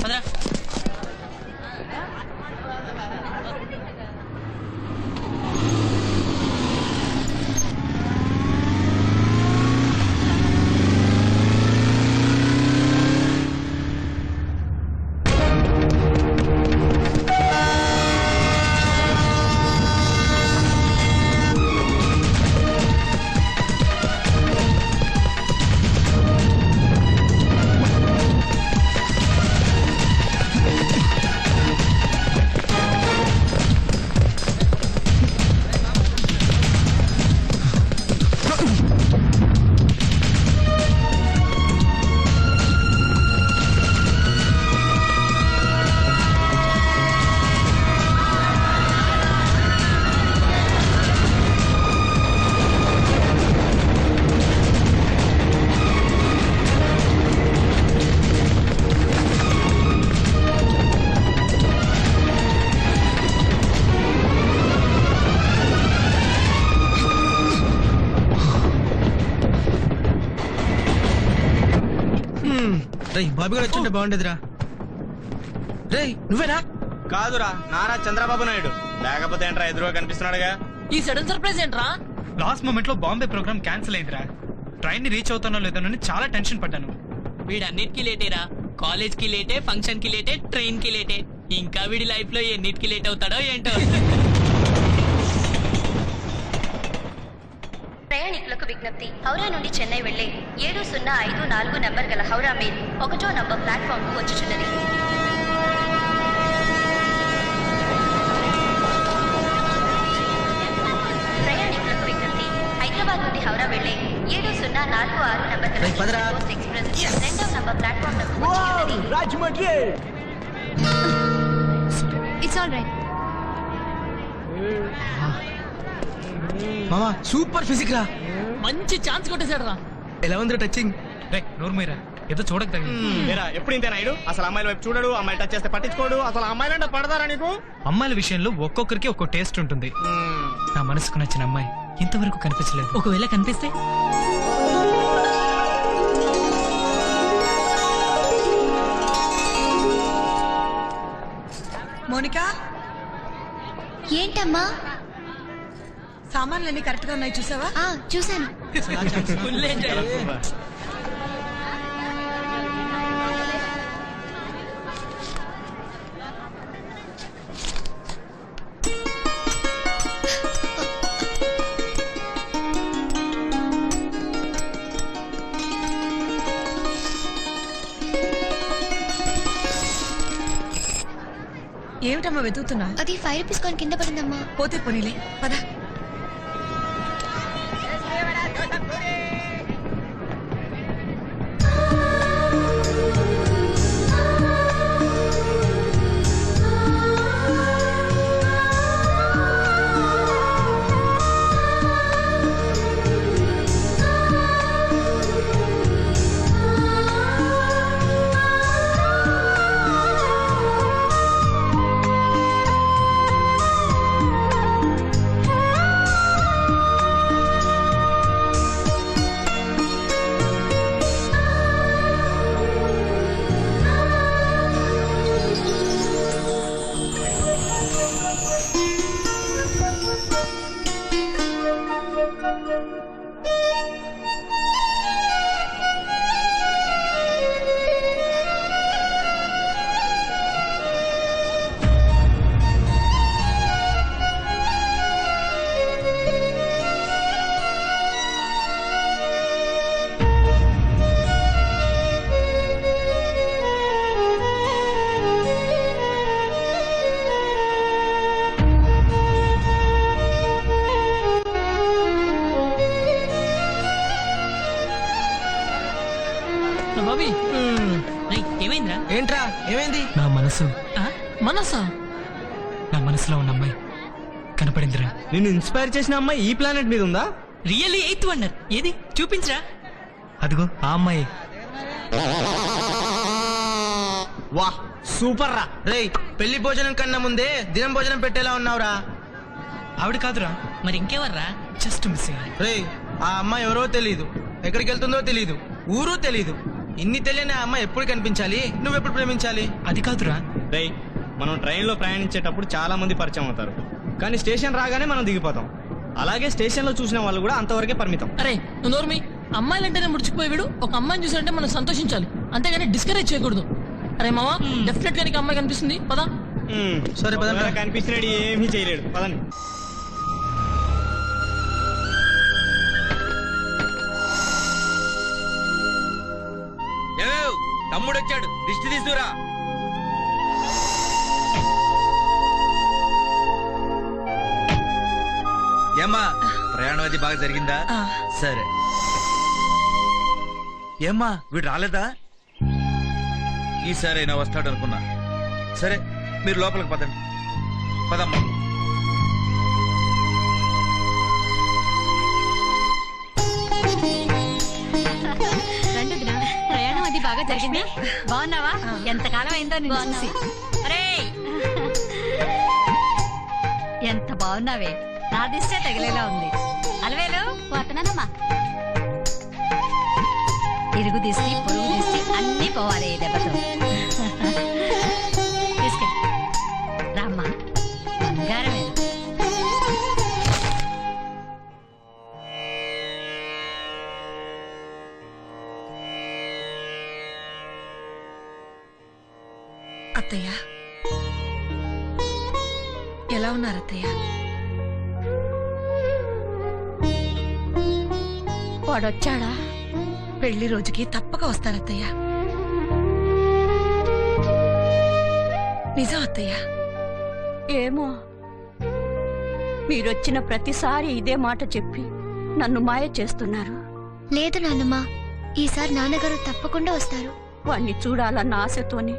稍等 బాబీ గారు వచ్చింటే బాగుండేదిరా. రేయ్ నువ్వేనా? కాదురా నారా చంద్రబాబు నాయుడు. లేకపోతే ఏంట్రా ఎదురుగా కనిపిస్తున్నాడుగా? ఈ సడన్ సర్ప్రైజ్ ఏంట్రా? లాస్ట్ మూమెంట్లో బాంబే ప్రోగ్రామ్ క్యాన్సిల్ అయిందిరా. ట్రైన్ని రీచ్ అవుతానో లేదోనని చాలా టెన్షన్ పడ్డాను. వీడన్నిటికీ లేటేరా కాలేజ్కి లేటే ఫంక్షన్కి లేటే ట్రైన్కి లేటే. ఇంకా వీడి లైఫ్లో ఎన్నిటికి లేట్ అవుతాడో ఏంటో? ప్రయాణికులకు విజ్ఞప్తి. హౌరా నుండి చెన్నై వెళ్ళే ఏడు సున్నా ఐదు నాలుగు నంబర్ గల హౌరా మెయిల్ ఒకటో నంబర్ ప్లాట్ఫామ్కు వచ్చుచున్నది. ప్రయాణికులకు విజ్ఞప్తి. హైదరాబాద్ నుండి హౌరా వెళ్ళే ఏడు సున్నా నాలుగు ఆరు నంబర్ గల ఎక్స్ప్రెస్ రెండవ నంబర్ ప్లాట్ఫామ్ వచ్చుచున్నది. ఇట్స్ ఆల్ రైట్ మామా సూపర్ ఫిజిక్ రా. మంచి ఛాన్స్ కొట్టేశాడు రా. ఎలా ఉంది టచింగ్ రే నోర్మీరా ఏదో చూడక తగిలింది లేరా ఎప్పుడు ఇంతే నాయుడు? అసలు అమ్మాయిల వైపు చూడడు అమ్మాయిలు టచ్ చేస్తే పట్టించుకోడు. అసలు అమ్మాయిలంటే పడతారా నీకు? అమ్మాయిల విషయంలో ఒక్కొక్కరికి ఒక్కో టేస్ట్ ఉంటుంది. నా మనసుకు నచ్చిన అమ్మాయి ఇంతవరకు కనిపించలేదు. ఒకవేళ కనిపిస్తే? మోనికా? ఏంటమ్మా? సామాన్లన్నీ కరెక్ట్గా ఉన్నాయి చూసావా? ఆ చూశాను. ఏమిటమ్మా వెతుకుతున్నా అది ఫైవ్ రూపీస్ కాయిన్ కింద పడిందమ్మా. పోతే పోనీలే పద. బాబీ? ఏమైందిరా? ఏంట్రా? ఏమైంది? నా మనసు. ఆ? మనసా? నా మనసులో ఉన్న అమ్మాయి కనపడిందిరా. నిన్ను ఇన్స్పైర్ చేసిన అమ్మాయి ఈ ప్లానెట్ మీద ఉందా? రియల్లీ ఎయిత్ వండర్ ఏది? చూపించరా. అదిగో ఆ అమ్మాయి. వాహ్ సూపర్ రా. రేయ్ పెళ్ళి భోజనం కన్నా ముందే దినం భోజనం పెట్టేలా ఉన్నావురా. ఆవిడ కాదురా. మరి ఇంకెవర్రా? జస్ట్ మిస్ రేయ్ ఆ అమ్మాయి ఎవరో తెలీదు. ఎక్కడికి వెళ్తుందో తెలీదు. ఊరు తెలీదు. ఇన్ని తెలియని ఆ అమ్మాయి ఎప్పుడు కనిపించాలి? నువ్వు ఎప్పుడు ప్రేమించాలి? అది కాదురా. రేయ్ మనం ట్రైన్లో ప్రయాణించేటప్పుడు చాలా మంది పరిచయం అవుతారు. కానీ స్టేషన్ రాగానే మనం దిగిపోతాం. అలాగే స్టేషన్లో చూసిన వాళ్ళు కూడా అంతవరకే పరిమితం. అరే నువ్వు నోర్మి అమ్మాయిలంటేనే ముడిచిపోయాడు ఒక అమ్మాయిని చూసారంటే మనం సంతోషించాలి. అంతేగాని డిస్కరేజ్ చేయకూడదు. అరే మామ డెఫినెట్గా నీకు అమ్మాయి కనిపిస్తుంది. పదా. సరే. ఒకవేళ కనిపించినాడు ఏమీ చేయలేడు. పదండి. తమ్ముడు వచ్చాడు దిష్టి తీసుకురా. ఏమ్మా ప్రయాణం అది బాగా జరిగిందా? సరే. ఏమ్మా వీడు రాలేదా? ఈసారి అయినా వస్తాడు అనుకున్నా సరే మీరు లోపలికి పదండి. పదమ్మా. బాగా జరిగింది. బాగున్నావా? ఎంతకాలం అయిందో. చూసి. అరేయ్! ఎంత బాగున్నావే. నా దిష్టే తగిలేలా ఉంది. అలవేలు వస్తున్నానమ్మా ఇరుగు దిష్టి పొరుగు దిష్టి అన్నీ పోవాలి ఈ దెబ్బతో. అత్తయ్య వాడొచ్చాడా? పెళ్ళి రోజుకి తప్పక వస్తారు అత్తయ్య నిజం అత్తయ్య. ఏమో. మీరొచ్చిన ప్రతిసారి ఇదే మాట చెప్పి నన్ను మాయ చేస్తున్నారు. లేదు నాన్నమ్మ. ఈసారి నాన్నగారు తప్పకుండా వస్తారు. వాణ్ణి చూడాలన్న ఆశతోనే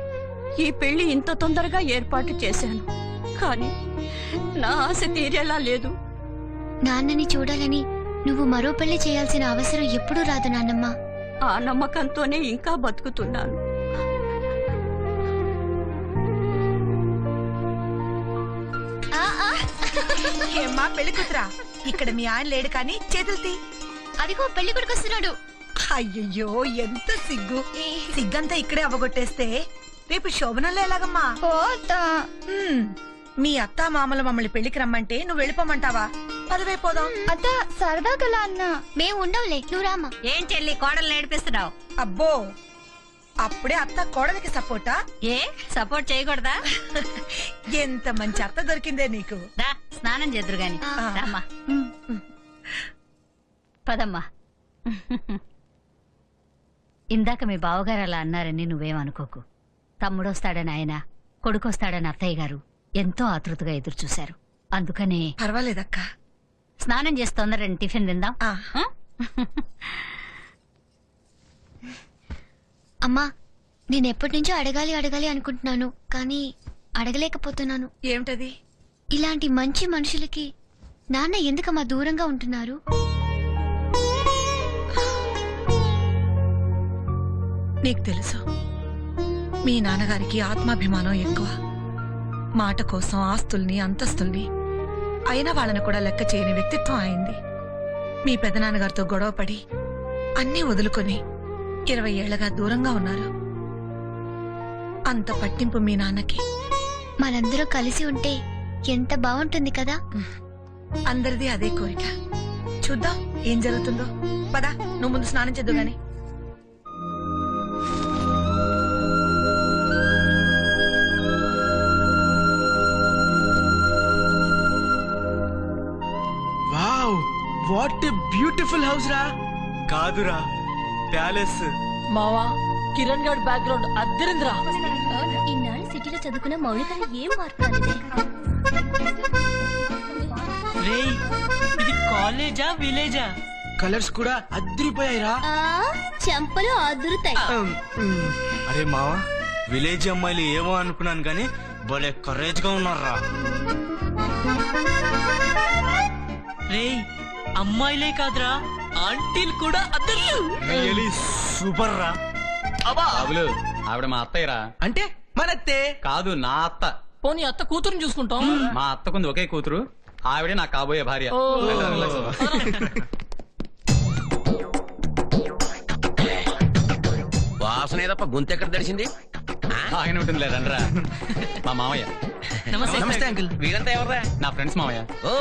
ఈ పెళ్ళి ఇంత తొందరగా ఏర్పాటు చేశాను. కానీ నా ఆశ తీరేలా లేదు. నాన్నని చూడాలని నువ్వు మరో పెళ్ళి చేయాల్సిన అవసరం ఎప్పుడూ రాదు నాన్నమ్మ. ఆ నమ్మకంతోనే ఇంకా బతుకుతున్నాను. ఏమ్మా పెళ్ళి కూతురా? ఇక్కడ మీ ఆయన లేడు కానీ చేతులు తీ. అదిగో పెళ్ళి కొడుకు వస్తున్నాడు అయ్యయ్యో ఎంత సిగ్గు. సిగ్గంతా ఇక్కడే అవగొట్టేస్తే రేపు శోభనంలో ఎలాగమ్మా? మీ అత్త మామల మమ్మల్ని పెళ్ళికి రమ్మంటే నువ్వు వెళ్ళిపోమంటావా? పదవే పోదాం. అత్త సరదా గల అన్న. మేము ఉండవులే నువ్వు రామా ఏం చెల్లి కోడలు నేర్పిస్తున్నావు అబ్బో అప్పుడే అత్త కోడలికి సపోర్టా? ఏ సపోర్ట్ చేయకూడదా? ఎంత మంచి అత్త దొరికిందే నీకు. దా స్నానం చేద్దరు గాని. ఆ. రామ్మా పదమ్మా. ఇందాక మీ బావగారు అలా అన్నారని నువ్వేమనుకోకు. తమ్ముడొస్తాడని ఆయన కొడుకొస్తాడని అత్తయ్య గారు. ఎంతో ఆతృతగా ఎదురు చూశారు అందుకనే పర్వాలేదక్క. స్నానం చేసి తొందరని టిఫిన్ తిందాం. ఆ, ఆ? అమ్మా నేను ఎప్పటి నుంచో అడగాలి అడగాలి అనుకుంటున్నాను కానీ అడగలేకపోతున్నాను. ఏమిటది? ఇలాంటి మంచి మనుషులకి నాన్న ఎందుకమ్మా దూరంగా ఉంటున్నారు? నీకు తెలుసు మీ నాన్నగారికి ఆత్మాభిమానం ఎక్కువ. మాట కోసం ఆస్తుల్ని అంతస్తుల్ని. అయినా వాళ్ళని కూడా లెక్క చేయని వ్యక్తిత్వం అయింది. మీ పెదనాన్నగారితో గొడవపడి అన్నీ వదులుకొని ఇరవై ఏళ్ళగా దూరంగా ఉన్నారు. అంత పట్టింపు మీ నాన్నకి. మనందరూ కలిసి ఉంటే ఎంత బాగుంటుంది కదా? అందరిది అదే కోరిక. చూద్దాం ఏం జరుగుతుందో. పదా నువ్వు ముందు స్నానం చేద్దు గాని. వాట్ బ్యూటిఫుల్ హౌస్ రా. కాదురా ప్యాలెస్. మావా కిరణ్ గారి బ్యాక్గ్రౌండ్ అద్దరింద్రా. ఇన్నాళ్ళు సిటీలో చదువుకున్న మౌలికలు ఏం మార్పు. రేయ్ ఇది కాలేజా విలేజా? కలర్స్ కూడా అద్దరిపోయాయిరా. చెంపలు అదురుతాయి. అరే మావా విలేజ్ అమ్మాయిలు ఏమో అనుకున్నాను కానీ భలే కరేజ్గా ఉన్నారా రేయ్ అమ్మాయిలే కాదురా ఆంటీలు కూడా అద్దరు రియలీ సూపర్ రా. బాబులు ఆవిడ మా అత్తయ్యరా. అంటే మనత్తే కాదు నా అత్త. పోనీ అత్త కూతురుని చూసుకుంటాం? మా అత్తకుంది ఒకే కూతురు. ఆవిడే నాకు కాబోయే భార్య. ఓ. రిలాక్స్ అవ్వ. తప్ప గొంతు ఎక్కడ తెలిసింది ఆయన ఉంటుంది రండ్రా. మా మామయ్య. నమస్తే నమస్తే అంకుల్. వీరంతా ఎవర్రా? నా ఫ్రెండ్స్ మామయ్య. ఓ.